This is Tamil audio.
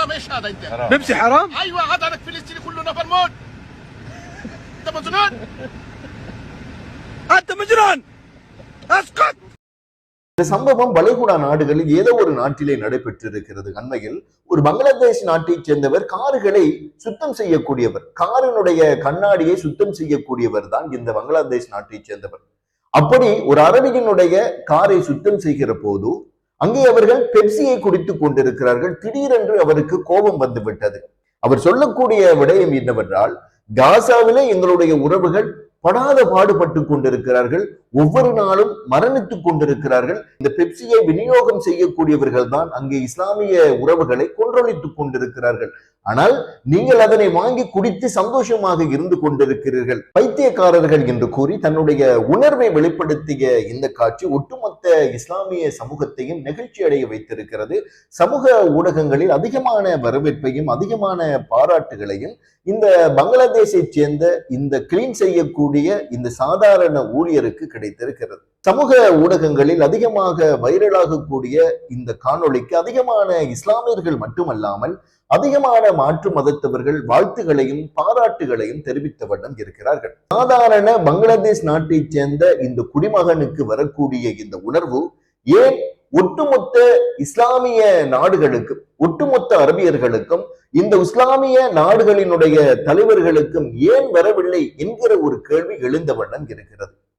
حرام ايش هذا انت؟ بيبسي حرام ايوه عضلك فلسطيني كله نفر موت انت مجنون؟ انت مجنون اسكت இந்த சம்பவம் வளைகுடா நாடுகளில் ஏதோ ஒரு நாட்டிலே நடைபெற்றிருக்கிறது அண்மையில் ஒரு பங்களாதேஷ் நாட்டைச் சேர்ந்தவர் கார்களை சுத்தம் செய்யக்கூடியவர் காரினுடைய கண்ணாடியை சுத்தம் செய்யக்கூடியவர் தான் இந்த பங்களாதேஷ் நாட்டைச் சேர்ந்தவர் அப்படி ஒரு அரபியினுடைய காரை சுத்தம் செய்கிற போது அங்கே அவர்கள் பெப்சியை குடித்துக் கொண்டிருக்கிறார்கள். திடீரென்று அவருக்கு கோபம் வந்து விட்டது அவர் சொல்லக்கூடிய விடயம் என்னவென்றால் காசாவிலே எங்களுடைய உறவுகள் படாத பாடுபட்டு கொண்டிருக்கிறார்கள். ஒவ்வொரு நாளும் மரணித்துக் கொண்டிருக்கிறார்கள். இந்த பெப்சியை விநியோகம் செய்யக்கூடியவர்கள் தான் அங்கே இஸ்லாமிய உறவுகளை கொன்றொழித்துக் கொண்டிருக்கிறார்கள். ஆனால் நீங்கள் அதனை வாங்கி குடித்து சந்தோஷமாக இருந்து கொண்டிருக்கிறீர்கள். பைத்தியக்காரர்கள் என்று கூறி தன்னுடைய உணர்வை வெளிப்படுத்திய இந்த காட்சி ஒட்டுமொத்த இஸ்லாமிய சமூகத்தையும் நெகிழ்ச்சி அடைய வைத்திருக்கிறது. சமூக ஊடகங்களில் அதிகமான வரவேற்பையும் அதிகமான பாராட்டுகளையும் இந்த பங்களாதேஷை சேர்ந்த இந்த கிளீன் செய்யக்கூடிய இந்த சாதாரண ஊழியருக்கு கிடைத்திருக்கிறது. சமூக ஊடகங்களில் அதிகமாக வைரலாகக்கூடிய இந்த காணொளிக்கு அதிகமான இஸ்லாமியர்கள் மட்டுமல்லாமல் அதிகமான மாற்று மதத்தவர்கள் வாழ்த்துகளையும் பாராட்டுகளையும் தெரிவித்த வண்ணம் இருக்கிறார்கள். சாதாரண பங்களாதேஷ் நாட்டைச் சேர்ந்த இந்த குடிமகனுக்கு வரக்கூடிய இந்த உணர்வு ஏன் ஒட்டுமொத்த இஸ்லாமிய நாடுகளுக்கும் ஒட்டுமொத்த அரபியர்களுக்கும் இந்த இஸ்லாமிய நாடுகளினுடைய தலைவர்களுக்கும் ஏன் வரவில்லை என்கிற ஒரு கேள்வி எழுந்த வண்ணம் இருக்கிறது.